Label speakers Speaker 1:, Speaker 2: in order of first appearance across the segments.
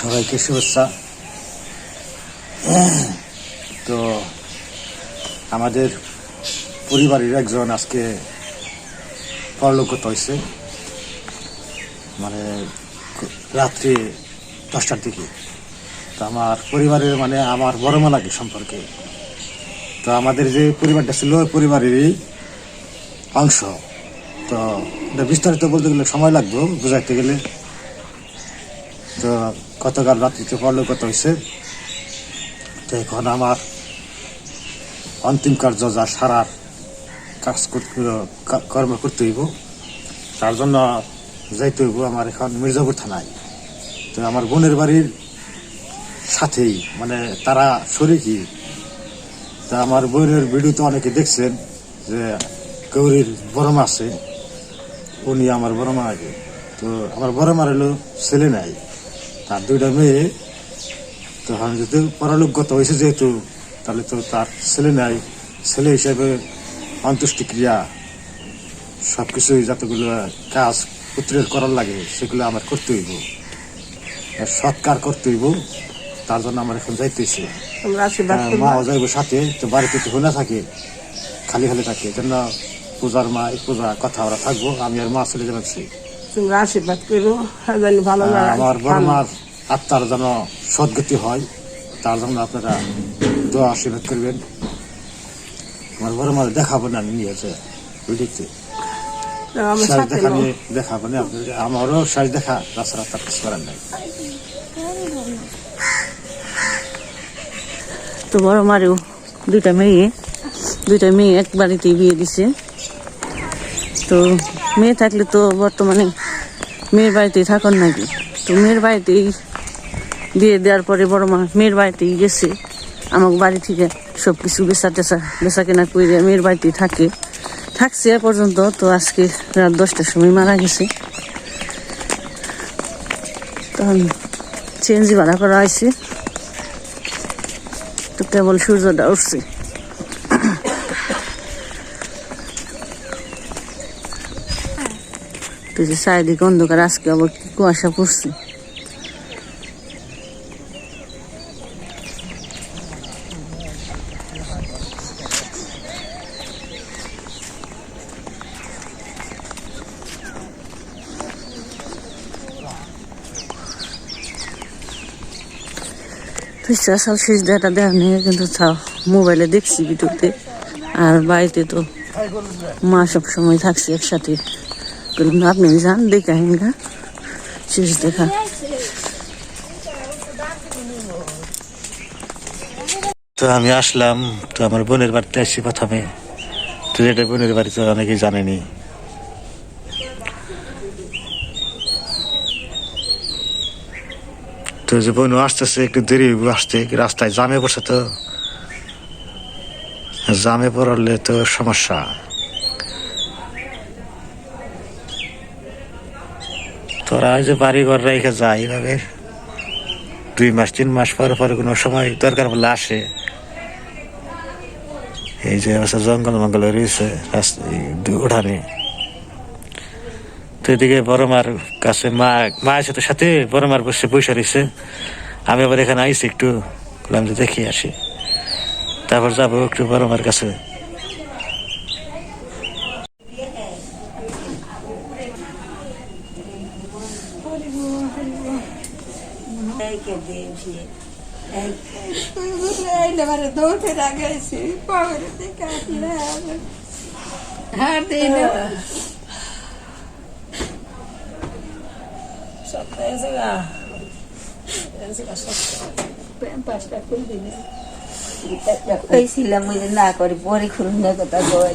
Speaker 1: সবাইকে শুভেচ্ছা। তো আমাদের পরিবারের একজন আজকে পরলোকত হয়েছে। মানে রাত্রি দশটার দিকে। তো আমার পরিবারের মানে আমার বড় মা লাগে সম্পর্কে। তো আমাদের যে পরিবারটা ছিল, ওই পরিবারেরই অংশ। তো এটা বিস্তারিত বলতে গেলে সময় লাগবে, বোঝাইতে গেলে। তো গতকাল রাত্রিতে পরলোকত হয়েছে, তো এখন আমার অন্তিম কার্য যা সারার কাজ কর্ম করতে হইব, তার জন্য যাইতে হইব আমার এখন মির্জাপুর থানায়। তো আমার বোনের বাড়ির সাথেই মানে তারা শরিকি তা আমার বোনের ভিডিও তো অনেকে দেখছেন যে গৌরীর বড় মা আছে, উনি আমার বড় মা আগে। তো আমার বড় মার হলো ছেলে নাই। তার দুইটা মেয়ে তো আমি যদি পরলোকগত হয়েছে যেহেতু তাহলে তো তার ছেলে নাই। ছেলে হিসেবে অন্ত্যেষ্টিক্রিয়া সব কিছুই যতগুলো কাজ পুত্রের করার লাগে সেগুলো আমার করতে হইব। আর সৎকার করতে হইব তার জন্য আমার এখন যাইতেছি হ্যাঁ, মাও যাইব সাথে তো বাড়িতে তো না থাকে খালি খালি থাকে জন্য পূজার মা এই পূজা কথা ওরা থাকব আমি আর মা চলে যাচ্ছি
Speaker 2: তোমরা আশীর্বাদ করো জানি ভালো লাগে।
Speaker 1: আমার বড় মার আত্মার যেন সদ্গতি হয় তার জন্য আপনারা দোয়া আশীর্বাদ করবেন। আমার বড় মার দেখাবো না আমি নিয়েছে ভিডিওতে
Speaker 2: আমার
Speaker 1: সাজ
Speaker 2: সাথে
Speaker 1: দেখা
Speaker 2: নাও।
Speaker 1: নিয়ে দেখাবো না আমারও সাজ দেখা কিছু করার নাই।
Speaker 3: তো বড় মারেও দুইটা মেয়ে দুইটা মেয়ে এক বাড়িতেই বিয়ে দিছে। তো মেয়ে থাকলে তো বর্তমানে মেয়ের বাড়িতেই থাকুন নাকি? তো মেয়ের বাড়িতেই বিয়ে দেওয়ার পরে বড় মা মেয়ের বাড়িতেই গেছে। আমাকে বাড়ি থেকে সব কিছু বেচা টেচা, বেচা কেনা করে মেয়ের বাড়িতেই থাকে। থাকছে এ পর্যন্ত, তো আজকে রাত দশটার সময় মারা গেছে। তখন চেঞ্জি ভাড়া করা হয়েছে। তো কেবল সূর্যটা উঠছে। তো যে চারিদিকে অন্ধকার, আজকে আবার কি কুয়াশা পড়ছে? তো সাল শেষ দেখাটা দেখা নেই, কিন্তু তাও মোবাইলে দেখছি ভিডিওতে আর বাড়িতে তো মা সব সময় থাকছে একসাথে। না, আপনি যান দেখে গা শেষ দেখা
Speaker 1: তো আমি আসলাম তো আমার বোনের বাড়িতে আসছি প্রথমে। তো এটা বোনের বাড়িতে অনেকেই জানেনি। তো যে বোন আসতেছে একটু দেরি আসতে রাস্তায় জামে বসে তো। জামে পড়লে তো সমস্যা। তোরা যে বাড়ি ঘর রেখে যায় এইভাবে দুই মাস, তিন মাস পর পর কোনো সময় দরকার পড়লে আসে। এই যে আছে জঙ্গল মঙ্গল রয়েছে উঠানে। তো এদিকে বড় মার কাছে মা মা আছে তো সাথে বড় মার বসে বসে রয়েছে। আমি আবার এখানে আইছি একটু বললাম দেখি আসি। তারপর যাব একটু বড় মার কাছে।
Speaker 4: এইবারে দৌড়ে লাগাইছি পগড়িতে কাটলাম হার দিই না পাঁচটা খুলবি না
Speaker 5: কইছিলাম না করে পরে খুলুন কথা কই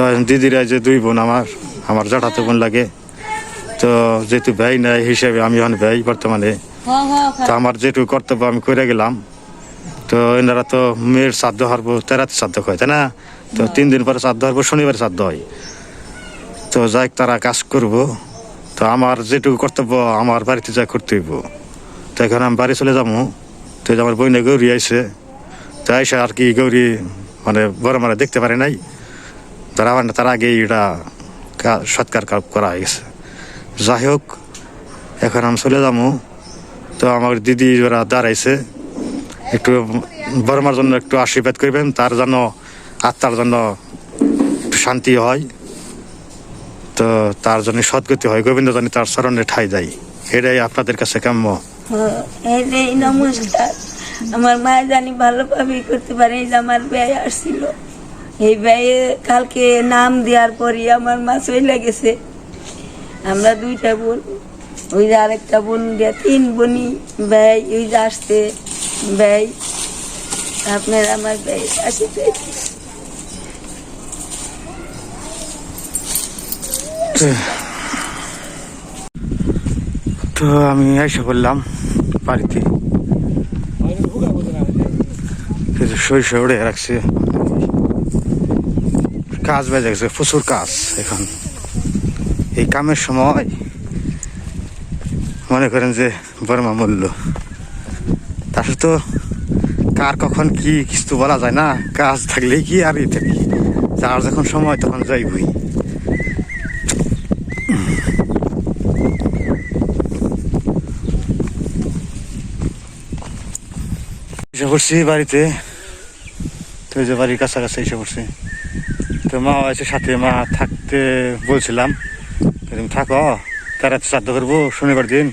Speaker 1: তো দিদিরা যে দুই বোন আমার আমার জটাতে বোন লাগে। তো যেহেতু ব্যয় নাই হিসেবে আমি এখন ব্যয় বর্তমানে। তো আমার যেটুকু কর্তব্য আমি করে গেলাম। তো এনারা তো মেয়ের শ্রাদ্ধ হারবো তেরাতে শ্রাদ্ধ হয় তাই না? তো তিন দিন পরে শ্রাদ্ধ হারবো শনিবার শ্রাদ্ধ হয়। তো যাই তারা কাজ করব তো আমার যেটুকু কর্তব্য আমার বাড়িতে যা করতে হইব। তো এখন আমি বাড়ি চলে যাব। তো আমার বইনে গৌরী আইসে তো আইসে আর কি গৌরী মানে বড় মানে দেখতে পারে নাই। তারা মানে তার আগেই এটা সৎকার করা হয়ে গেছে। যাই হোক, এখন আমি চলে যাব। তো আমার দিদি ওরা দাঁড়াইছে, একটু বর্মার জন্য একটু আশীর্বাদ করবেন, তার জন্য আত্মার জন্য শান্তি হয়। তো তার জন্য সদ্গতি হয়, গোবিন্দ জানি তার স্মরণে ঠাই দেয়। এটাই আপনাদের কাছে কাম্য।
Speaker 5: এই যে এই নমস্কার। আমার মা জানি ভালোভাবে করতে পারে আমার ব্যয় আসছিল। এই ব্যয়ে কালকে নাম দেওয়ার পরই আমার মা চলে গেছে। আমরা দুইটা বোন ওই যে আরেকটা বোন দিয়া তিন বোনই ব্যয় ওই যে আসতে ব্যয় আপনার আমার ব্যয় আসতে
Speaker 1: তো আমি এসে বললাম বাড়িতে। কিছু সরিষা উড়ে রাখছে কাজ বেজে গেছে, প্রচুর কাজ এখন। এই কামের সময় মনে করেন যে বর্মা মূল্য। তার তো কার কখন কি কিছু বলা যায় না, কাজ থাকলেই কি আর ই থাকি। যার যখন সময় তখন যাইবই। এসে বাড়িতে। তো যে বাড়ির কাছাকাছি এসে পড়ছি। তো মা এসে সাথে মা থাকতে বলছিলাম। তুমি থাকো, তারা তো শ্রাদ্ধ করব, শনিবার দিন।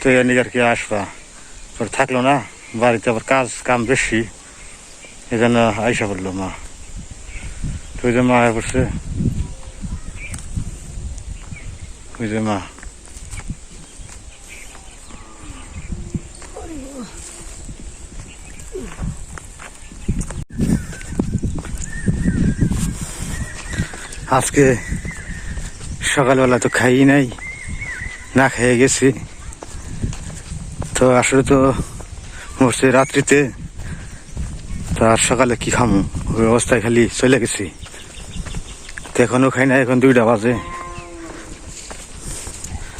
Speaker 1: তো এর আর কি আসবা? পরে থাকল না, বাড়িতে আবার কাজ, কাম বেশি। এই জন্য আইসা বলল মা। তো ওই যে মা পড়ছে। ওই যে মা। আজকে সকালবেলা তো খাই নাই, না খেয়ে গেছি। তো আসলে তো মরছে রাত্রিতে, তো আর সকালে কি খামু? ওই অবস্থায় খালি চলে গেছি। তো এখনও খাই না এখন দুইটা বাজে।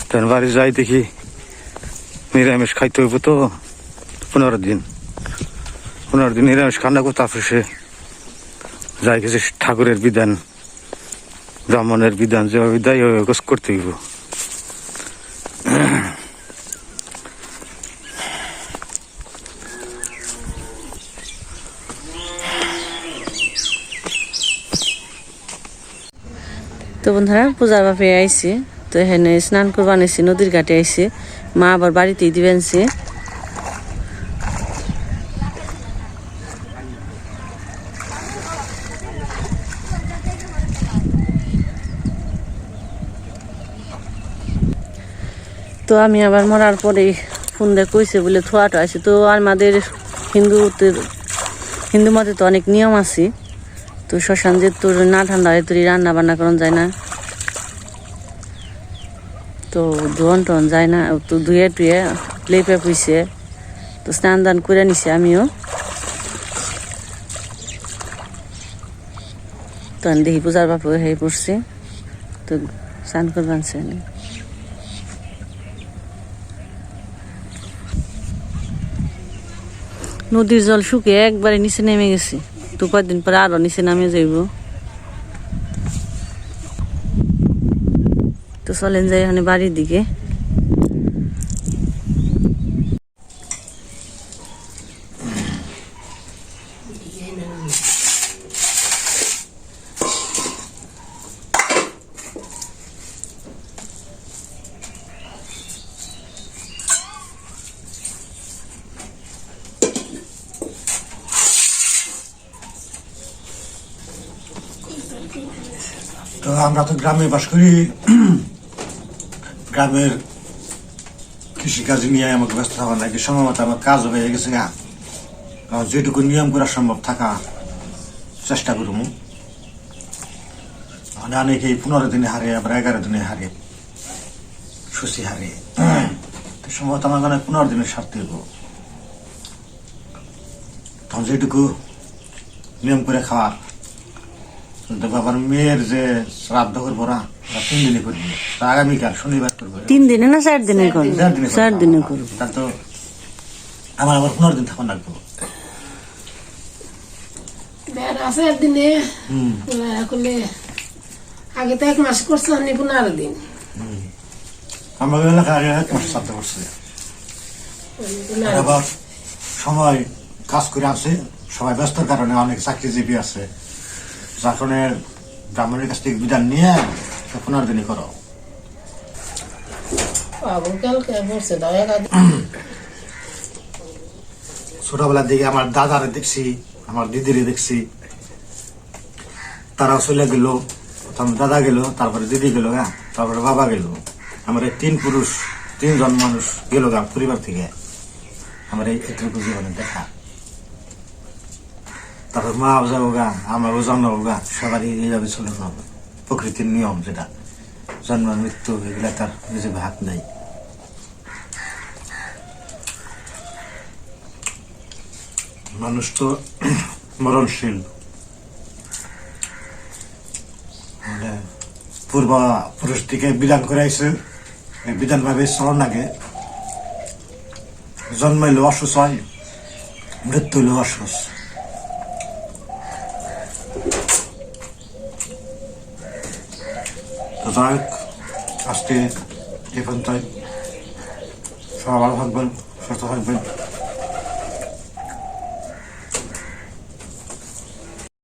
Speaker 1: তখন বাড়ি যাই দেখি, নিরামিষ খাইতে হইব তো পনেরো দিন। পনেরো দিন নিরামিষ খান্না করতে তারপরে সে। যাই গেছে ঠাকুরের বিধান। ব্রাহ্মণের বিধান যেভাবে দেয়, ওইভাবে গোস করতে হইব।
Speaker 3: তো বন্ধুরা পূজার বাপে আইসি তো এখানে স্নান করবার আইসি নদীর ঘাটে আইসি মা আবার বাড়িতেই দিবেন সে। তো আমি আবার মরার পরে ফোন দিয়ে কইছে বলে থোয়াটা আছে। তো আমাদের হিন্দুতে হিন্দু মতে তো অনেক নিয়ম আছে। তো শ্মশান যে তোর না ঠান্ডা হয় তোর রান্না বান্না করান যায় না। তো ধোন টোন যায় না তো ধুয়ে টুয়ে লেপে পুইছে। তো স্নান দান করে নিছে আমিও। তো দেখি পূজার বাপু হয়ে পড়ছে। তো স্নান করবানছে নদীর জল শুকিয়ে একবারে নিচে নেমে গেছে। তো কয়েকদিন পরে আরও নিচে নামে যাইব। তো চলেন যাই এখানে বাড়ির দিকে।
Speaker 1: তো আমরা তো গ্রামে বাস করি। গ্রামের কৃষিকাজ নিয়ে আমাকে ব্যস্ত থাকা নাকি সময় মতো আমার কাজ হয়ে গেছে গা। কারণ যেটুকু নিয়ম করা সম্ভব থাকা চেষ্টা করব মানে অনেকে পনেরো দিনে হারে, আবার এগারো দিনে হারে সুশি হারে। তো সম্ভবত আমার মনে পনেরো দিনের হইব তখন যেটুকু নিয়ম করে খাওয়ার দেখব আবার মেয়ের যে শ্রাদ্ধ করব না তিন দিনে করব। আগামীকাল শনিবার করব।
Speaker 3: তিন দিনে না চার দিনে করব?
Speaker 1: চার দিনে
Speaker 3: করব।
Speaker 1: তাহলে তো আমার আবার পনেরো দিন থাকুন লাগবো।
Speaker 6: বের আছে একদিনে।
Speaker 1: হুম।
Speaker 6: করলে আগে তো এক মাস করছে আমি পনেরো দিন।
Speaker 1: আমার এলাকা আগে এক মাস শ্রাদ্ধ করছে। আবার সময় কাজ করে আছে সবাই ব্যস্তর কারণে অনেক চাকরিজীবী আছে। কারণে ব্রাহ্মণের কাছ থেকে বিধান নিয়ে তো পনেরো দিনই করো ছোটবেলার দিকে আমার দাদারে দেখছি আমার দিদিরে দেখছি। তারাও চলে গেল প্রথম দাদা গেল তারপরে দিদি গেল হ্যাঁ? তারপরে বাবা গেল। আমার এই তিন পুরুষ তিনজন মানুষ গেল গা পরিবার থেকে। আমার এই এটুকু জীবনে দেখা। তারপর মাও যাব গা আমারও জন্মাবো গা সবারই এইভাবে চলে হবে প্রকৃতির নিয়ম যেটা, জন্ম, মৃত্যু, এগুলা তার নিজে ভাগ নেই। মানুষ তো মরণশীল। মানে পূর্ব পুরুষ থেকে বিধান করে আইছে এই বিধান ভাবে চলন আগে। জন্মাইলে অসুস হয়, মৃত্যু হইলেও অসুস তো যাই আজকে এ পর্যন্ত সবাই ভালো থাকবেন সুস্থ থাকবেন